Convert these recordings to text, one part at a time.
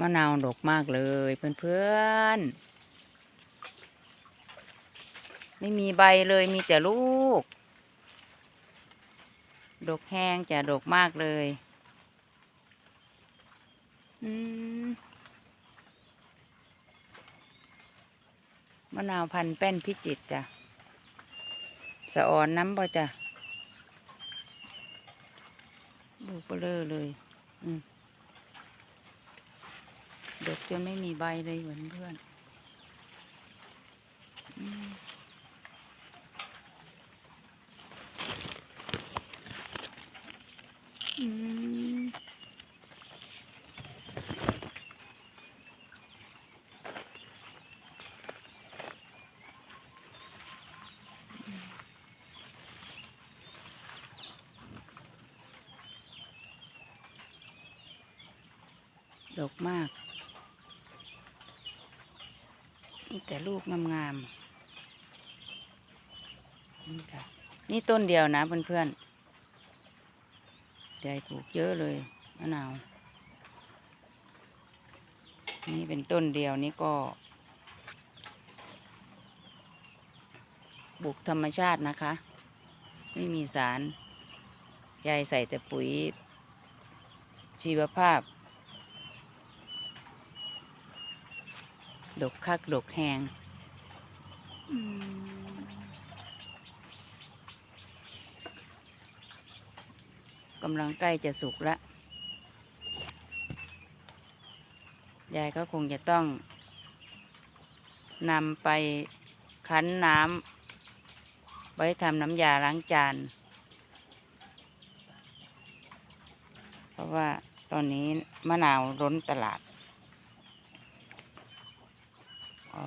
มะนาวดกมากเลยเพื่อนๆ ไม่มีใบเลยมีแต่ลูก ดกแห้งจะดกมากเลยอืมมะนาวพันแป้นพิจิตจ้ะสะออนน้ำบ่จ้ะลูกเบลอเลย อืม ดกจนไม่มีใบเลยเหมือนเพื่อนอืมอืมดกมาก นี่แต่ลูกงามๆนี่ค่ะ นี่ต้นเดียวนะเพื่อนๆใหญ่ปลูกเยอะเลยมะนาว นี่เป็นต้นเดียวนี่ก็ปลูกธรรมชาตินะคะ ไม่มีสารยายใส่แต่ปุ๋ยชีวภาพ ดกคักดกแหงอืมกำลังใกล้จะสุกแล้วยายก็คงจะต้องนำไปคั้นน้ำไว้ทำน้ำยาล้างจาน เพราะว่าตอนนี้มะนาวล้นตลาด อ๋อ น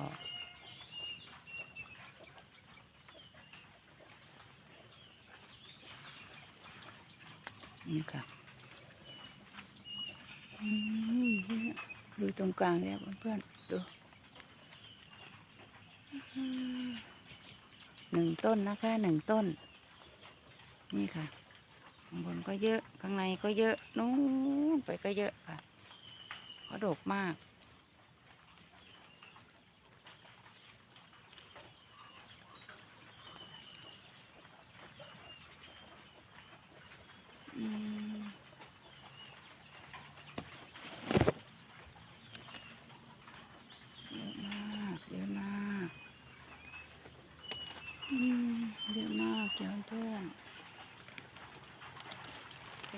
ี่ค่ะอืมดูตรงกลางเนี่ยเพื่อนๆดูหนึ่งต้นนะคะหนึ่งต้น นี่ค่ะข้างบนก็เยอะข้างในก็เยอะนู้นไปก็เยอะค่ะก็ดกมากอืมเยอะมากเยอะมากมากจ้าเพื่อนลู ก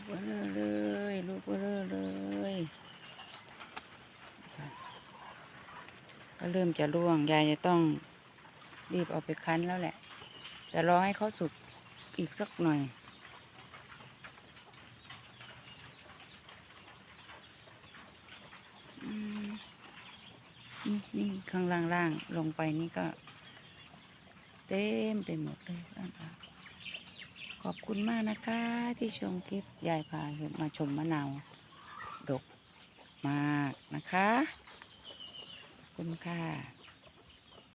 เบลอเลยลูกเบลอเลยค่ะก็เริ่มจะร่วง ยายจะต้องรีบเอาไปคั้นแล้วแหละ แต่รอให้เขาสุกอีกสักหน่อย นี่ข้างล่างล่างๆลงไปนี่ก็ เต็มไปหมดเลยนะคะขอบคุณมากนะคะ ที่ชมคลิปยายพามาชมมะนาวดกมากนะคะ คุณค่ะ